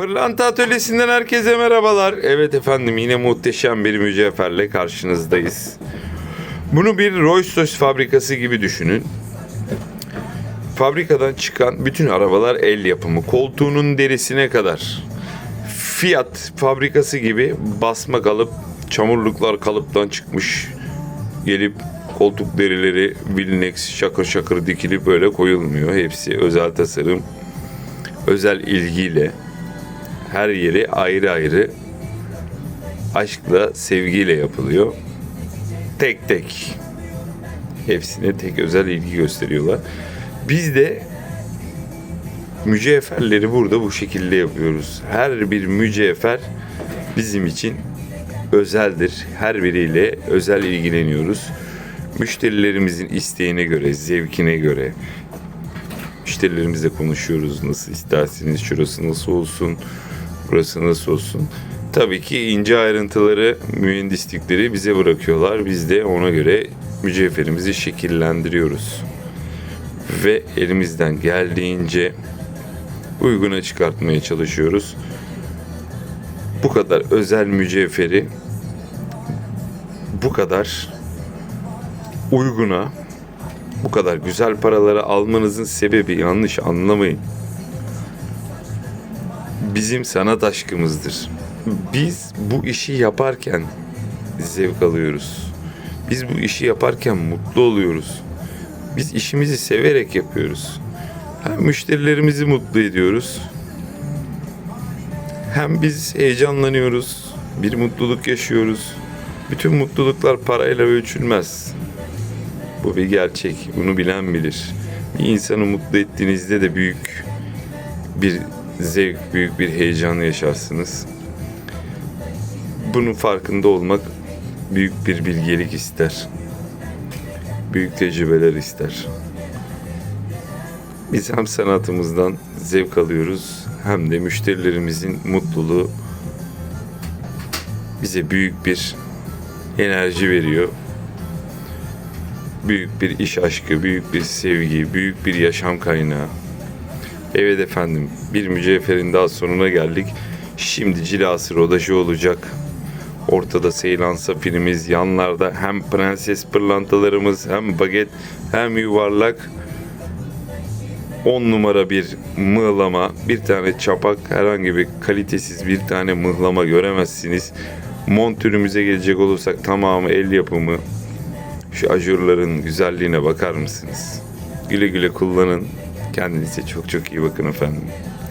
Pırlanta Atölyesi'nden herkese merhabalar. Evet efendim yine muhteşem bir mücevherle karşınızdayız. Bunu bir Rolls Royce fabrikası gibi düşünün. Fabrikadan çıkan bütün arabalar el yapımı. Koltuğunun derisine kadar. Fiat fabrikası gibi basma kalıp, çamurluklar kalıptan çıkmış. Gelip koltuk derileri Vilnex şakır şakır dikilip böyle koyulmuyor. Hepsi özel tasarım, özel ilgiyle her yeri ayrı ayrı aşkla, sevgiyle yapılıyor. Tek tek. Hepsine tek özel ilgi gösteriyorlar. Biz de mücevherleri burada bu şekilde yapıyoruz. Her bir mücevher bizim için özeldir. Her biriyle özel ilgileniyoruz. Müşterilerimizin isteğine göre, zevkine göre, müşterilerimizle konuşuyoruz. Nasıl isterseniz şurası nasıl olsun, burası nasıl olsun. Tabii ki ince ayrıntıları, mühendislikleri bize bırakıyorlar. Biz de ona göre mücevherimizi şekillendiriyoruz. Ve elimizden geldiğince uyguna çıkartmaya çalışıyoruz. Bu kadar özel mücevheri bu kadar uyguna bu kadar güzel paraları almanızın sebebi yanlış anlamayın. Bizim sanat aşkımızdır. Biz bu işi yaparken zevk alıyoruz. Biz bu işi yaparken mutlu oluyoruz. Biz işimizi severek yapıyoruz. Hem müşterilerimizi mutlu ediyoruz. Hem biz heyecanlanıyoruz. Bir mutluluk yaşıyoruz. Bütün mutluluklar parayla ölçülmez. Bu bir gerçek. Bunu bilen bilir. Bir insanı mutlu ettiğinizde de büyük bir zevk, büyük bir heyecan yaşarsınız. Bunun farkında olmak büyük bir bilgelik ister. Büyük tecrübeler ister. Biz hem sanatımızdan zevk alıyoruz hem de müşterilerimizin mutluluğu bize büyük bir enerji veriyor büyük bir iş aşkı, büyük bir sevgi, büyük bir yaşam kaynağı. Evet efendim, bir mücevherin daha sonuna geldik. Şimdi cilası rodaşı olacak. Ortada Seylan safirimiz, yanlarda hem prenses pırlantalarımız, hem baget, hem yuvarlak. 10 numara bir mıhlama, bir tane çapak, herhangi bir kalitesiz bir tane mıhlama göremezsiniz. Montürümüze gelecek olursak tamamı el yapımı, şu ajurların güzelliğine bakar mısınız? Güle güle kullanın. Kendinize çok çok iyi bakın efendim.